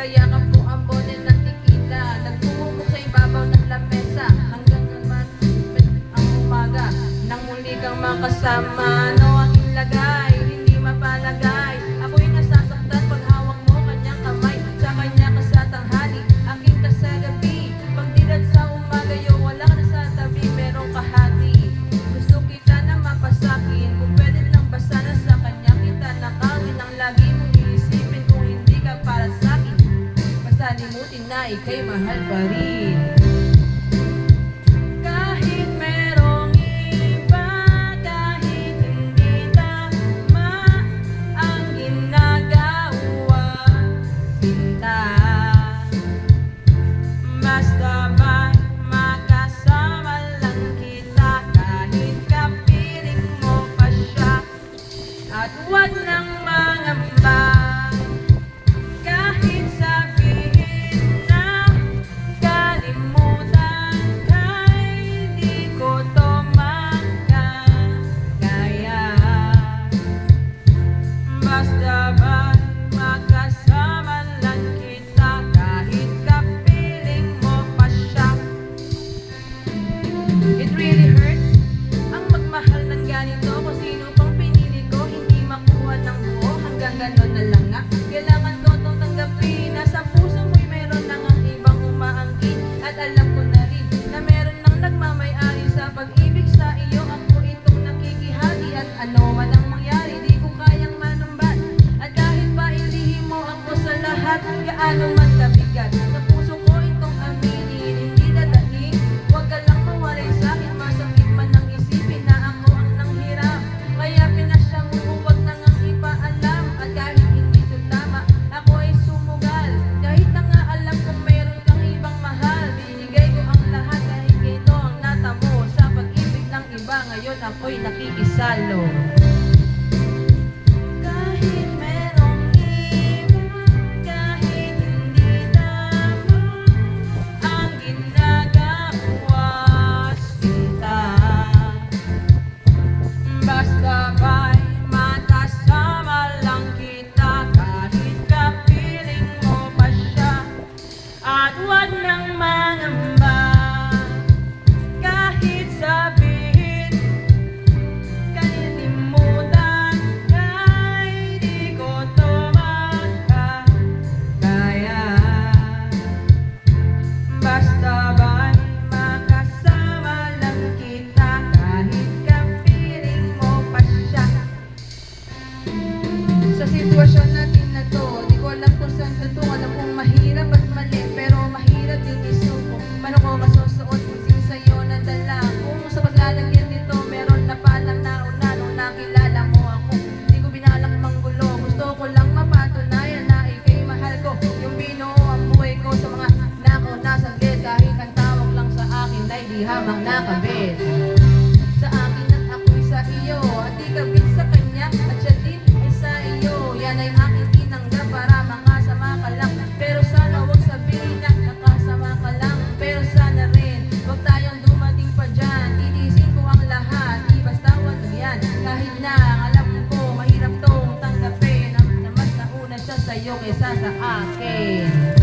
Kaya ang po ang bonin nakikita. Sa ibabaw ng lamesa. Hanggang naman ang umaga. Nang muli kang makasama Ano ang ilagay? ऐकै महाल परी at alam ko na rin na meron nang nagmamayari sa pag-ibig sa iyo. Ako itong nakikihati at ano man ang mangyari di ko kayang manumbat. At kahit pa ilihin mo ako sa lahat gaano man ngayon ako'y nakikisalo. Kahit merong iba, kahit hindi tama, ang ginagawa. Basta kaya habang nakabit. Sa akin at ako'y sa iyo, at ikabit sa kanya, at siya din ay sa iyo. Yan ay aking tinanggap para makasama ka lang, pero sana huwag sabihin na nakasama ka lang, pero sana rin, huwag tayong dumating pa dyan. Titisin ko ang lahat, di basta wag yan, kahit na alam ko, po mahirap tong tanggapin, ang naman na una siya sa'yo kaysa sa akin.